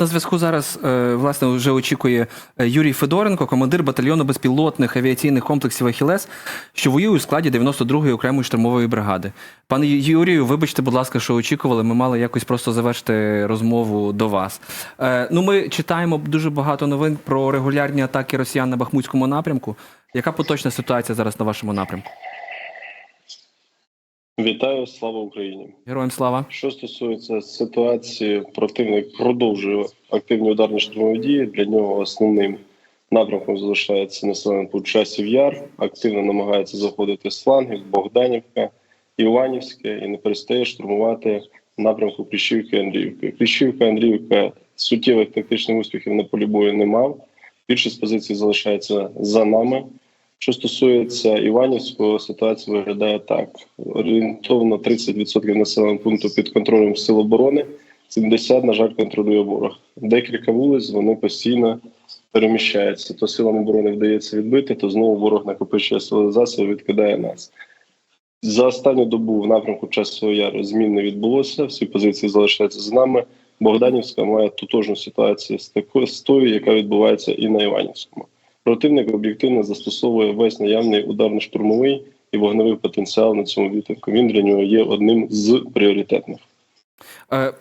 На зв'язку зараз е, власне вже очікує е, Юрій Федоренко, командир батальйону безпілотних авіаційних комплексів Ахілес, що воює у складі 92-ї окремої штурмової бригади. Пане Юрію, вибачте, будь ласка, що очікували. Ми мали якось просто завершити розмову до вас. Е, Ну, ми читаємо дуже багато новин про регулярні атаки росіян на Бахмутському напрямку. Яка поточна ситуація зараз на вашому напрямку? Вітаю, слава Україні! Героям слава! Що стосується ситуації, противник продовжує активні ударні штурмові дії. Для нього основним напрямком залишається населений пункт часів яр. Активно намагається заходити з флангів Богданівка, Іванівське і не перестає штурмувати напрямку Кліщівки Андріївки. Кліщівка Андріївка суттєвих тактичних успіхів на полі бою не мав. Більшість позицій залишається за нами. Що стосується Іванівського, ситуація виглядає так: орієнтовно 30% населеного пункту під контролем сил оборони, 70, на жаль, контролює ворог. Декілька вулиць вони постійно переміщаються. То силам оборони вдається відбити, то знову ворог накопичує сили засоби, відкидає нас. За останню добу в напрямку часового яру змін не відбулося. Всі позиції залишаються з нами. Богданівська має тотожну ситуацію з такою з тою, яка відбувається і на Іванівському. Противник об'єктивно застосовує весь наявний ударно-штурмовий і вогневий потенціал на цьому відтинку. Він для нього є одним з пріоритетних. Е,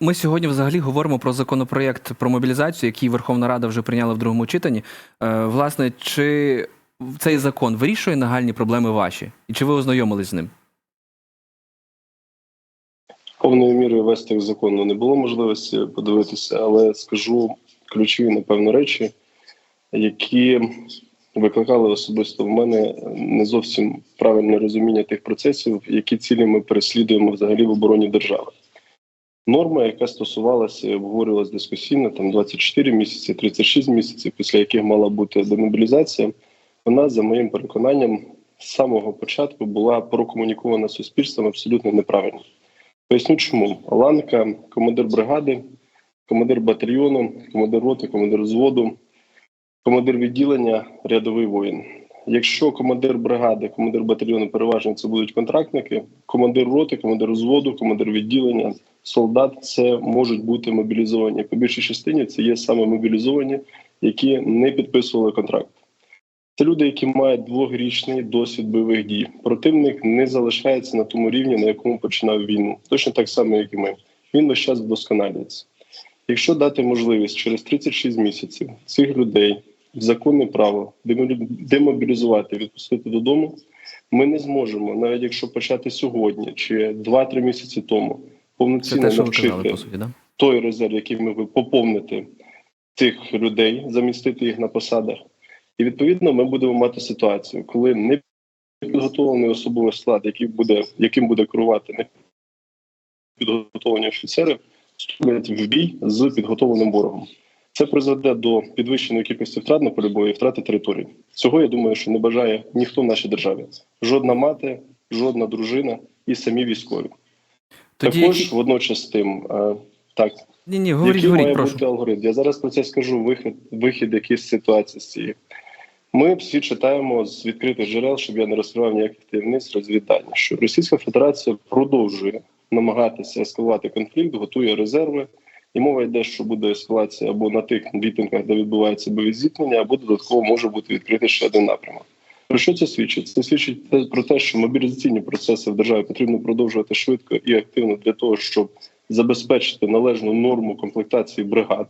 Ми сьогодні взагалі говоримо про законопроєкт про мобілізацію, який Верховна Рада вже прийняла в другому читанні. Е, Власне, чи цей закон вирішує нагальні проблеми ваші? І чи ви ознайомились з ним? Повною мірою вести закону не було можливості подивитися, але скажу ключові, напевно, речі, які викликали особисто в мене не зовсім правильне розуміння тих процесів, які цілі ми переслідуємо взагалі в обороні держави. Норма, яка стосувалася обговорювалася дискусійно, там 24 місяці, 36 місяців, після яких мала бути демобілізація, вона, за моїм переконанням, з самого початку була прокомунікована суспільством абсолютно неправильно. Поясню чому. Ланка, командир бригади, командир батальйону, командир роти, командир взводу, командир відділення, рядовий воїн. Якщо командир бригади, командир батальйону переважно це будуть контрактники, командир роти, командир взводу, командир відділення, солдат це можуть бути мобілізовані. По більшій частині це є саме мобілізовані, які не підписували контракт. Це люди, які мають двохрічний досвід бойових дій. Противник не залишається на тому рівні, на якому починав війну, точно так само, як і ми. Він весь час вдосконалюється. Якщо дати можливість через 36 місяців цих людей законне право демобілі- демобілізувати, відпустити додому, ми не зможемо, навіть якщо почати сьогодні чи 2-3 місяці тому, повноцінно те, навчити казали, по суті, да? той резерв, який ми поповнити цих людей, замістити їх на посадах. І відповідно ми будемо мати ситуацію, коли не підготовлений особовий склад, який буде, яким буде керувати не підготовлені офіцери, вступлять в бій з підготовленим ворогом. Це призведе до підвищеної кількості втрат на полі бою і втрати території. Цього я думаю, що не бажає ніхто в нашій державі. Жодна мати, жодна дружина і самі військові. Тоді Також які... водночас тим, е, так ні, ні, говоріть, який говоріть, має прошу. бути алгоритм? Я зараз про це скажу. Вихід, вихід якийсь з ситуації з цієї. Ми всі читаємо з відкритих джерел, щоб я не розкривав ніяких таємниць розвідання, що Російська Федерація продовжує намагатися ескалувати конфлікт, готує резерви, і мова йде, що буде ескалація або на тих відтинках, де відбувається бойові зіткнення, або додатково може бути відкритий ще один напрямок. Про що це свідчить? Це свідчить про те, що мобілізаційні процеси в державі потрібно продовжувати швидко і активно для того, щоб забезпечити належну норму комплектації бригад,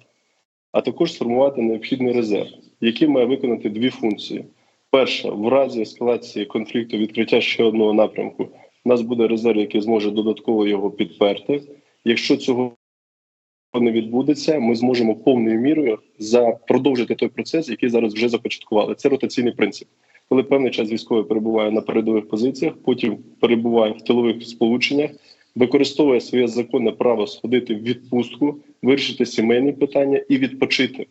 а також сформувати необхідний резерв, який має виконати дві функції: перша, в разі ескалації конфлікту, відкриття ще одного напрямку, у нас буде резерв, який зможе додатково його підперти. Якщо цього не відбудеться, ми зможемо повною мірою продовжити той процес, який зараз вже започаткували. Це ротаційний принцип. Коли певний час військовий перебуває на передових позиціях, потім перебуває в тилових сполученнях, використовує своє законне право сходити в відпустку, вирішити сімейні питання і відпочити.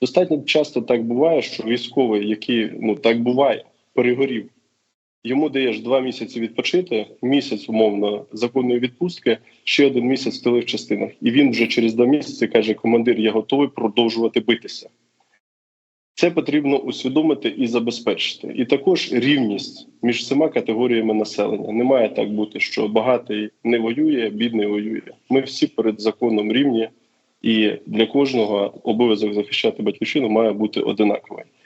Достатньо часто так буває, що військовий, який ну так буває, перегорів. Йому даєш два місяці відпочити, місяць умовно законної відпустки, ще один місяць в тилових частинах. І він вже через два місяці каже: командир, я готовий продовжувати битися. Це потрібно усвідомити і забезпечити. І також рівність між всіма категоріями населення. Не має так бути, що багатий не воює, бідний воює. Ми всі перед законом рівні, і для кожного обов'язок захищати батьківщину має бути одинаковий.